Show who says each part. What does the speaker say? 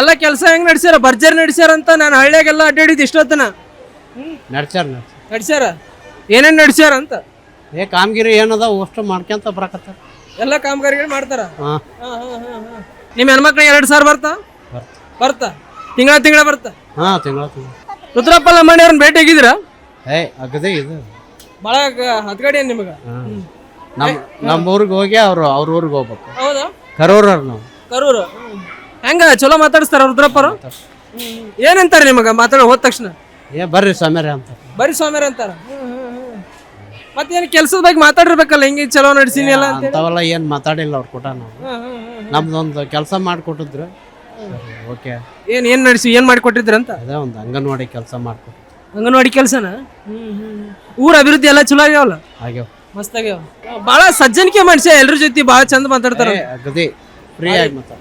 Speaker 1: ಎಲ್ಲ ಕೆಲಸ ಹೆಂಗ್ ನಡ್ಸ್ಯಾರ? ಭರ್ಜರಿ ನಡ್ಸ್ಯಾರ ಅಂತ ನಾನು ಹಳ್ಳಿಯಾಗೆಲ್ಲ ಅಡ್ಡಾಡಿದ್ದು ಇಷ್ಟೊತ್ತನ.
Speaker 2: ನಡ್ಸ್ಯಾರ ನಡ್ಸ್ಯಾರ.
Speaker 1: ನಡ್ಸ್ಯಾರ? ಏನೇನ್ ನಡ್ಸ್ಯಾರ ಅಂತ?
Speaker 2: ಏ ಕಾಮಗಿರಿ ಏನದ ಅಷ್ಟು ಮಾಡ್ಕೊಂತ ಬರಕತ್ತಾರ.
Speaker 1: ಎಲ್ಲ ಕಾಮಗಾರಿಗಳು ಮಾಡ್ತಾರ?
Speaker 2: ಹಾಂ.
Speaker 1: ನಿಮ್ಮ ಹೆಣ್ಮಕ್ಳಿಗೆ ಎರಡು ಸಾವಿರ ಬರ್ತಾ? ಬರ್ತಾ. ತಿಂಗಳ ತಿಂಗಳ ಬರ್ತಾ?
Speaker 2: ಹಾಂ ತಿಂಗಳ ತಿಂಗಳ.
Speaker 1: ರುದ್ರಪ್ಪ ಲಮ್ಮಣ್ಣಿ ಅವ್ರನ್ನ ಭೇಟಿ ಆಗಿದ್ರ
Speaker 2: ಏ ಅಗದೇ ಇದು.
Speaker 1: ಭಾಳ ಹತ್ಗಡಿ ನಿಮಗೆ?
Speaker 2: ನಮ್ಮ ನಮ್ಮ ಊರಿಗೆ ಹೋಗಿ ಅವರು ಅವ್ರ ಊರಿಗೆ ಹೋಗ್ಬೇಕು.
Speaker 1: ಹೌದಾ?
Speaker 2: ಕರೂರವ್ರು ನಾವು.
Speaker 1: ಕರೂರು. ಹೆಂಗ ಚಲೋ ಮಾತಾಡಿಸ್ತಾರ ರುದ್ರಪ್ಪರು ಏನಂತಾರೆ ನಿಮಗೆ? ಮಾತಾಡೋ ಹೋದ ತಕ್ಷಣ?
Speaker 2: ಏ ಬರ್ರಿ ಸ್ವಾಮ್ಯಾರ ಅಂತ.
Speaker 1: ಬರೀ ಸ್ವಾಮಿಯರ್ ಅಂತಾರ. ಮತ್ತೇನು ಕೆಲಸದ ಬಗ್ಗೆ ಮಾತಾಡಿರ್ಬೇಕಲ್ಲ ಹಿಂಗೆ ಚಲೋ ನಡ್ಸೀನಿ ಎಲ್ಲ ಅಂತ
Speaker 2: ಅಂಥವೆಲ್ಲ ಏನು ಮಾತಾಡಿಲ್ಲ ಅವ್ರು ಕೊಟ್ಟ ನಾವು. ನಮ್ದೊಂದು ಕೆಲಸ ಮಾಡಿಕೊಟ್ಟಿದ್ರು. ಓಕೆ.
Speaker 1: ಏನು ಏನು ನಡೆಸಿ ಏನು ಮಾಡಿಕೊಟ್ಟಿದ್ರು ಅಂತ?
Speaker 2: ಅದೇ ಒಂದು ಅಂಗನವಾಡಿ ಕೆಲಸ ಮಾಡಿಕೊಟ್ಟು
Speaker 1: ಅಂಗನವಾಡಿ ಕೆಲಸನ? ಊರ ಅಭಿವೃದ್ಧಿ ಎಲ್ಲ ಚಲೋ ಆಗ್ಯಾವಲ್ಲ?
Speaker 2: ಆಗ್ಯಾವ.
Speaker 1: ಮಸ್ತ್ ಆಗ್ಯಾವ. ಭಾಳ ಸಜ್ಜನಿಕೆ ಮನುಷ್ಯ ಎಲ್ಲರ ಜೊತೆ ಭಾಳ ಚಂದ ಮಾತಾಡ್ತಾರೆ
Speaker 2: ಗದಿ ಫ್ರೀ ಆಗಿ ಮಾತಾಡ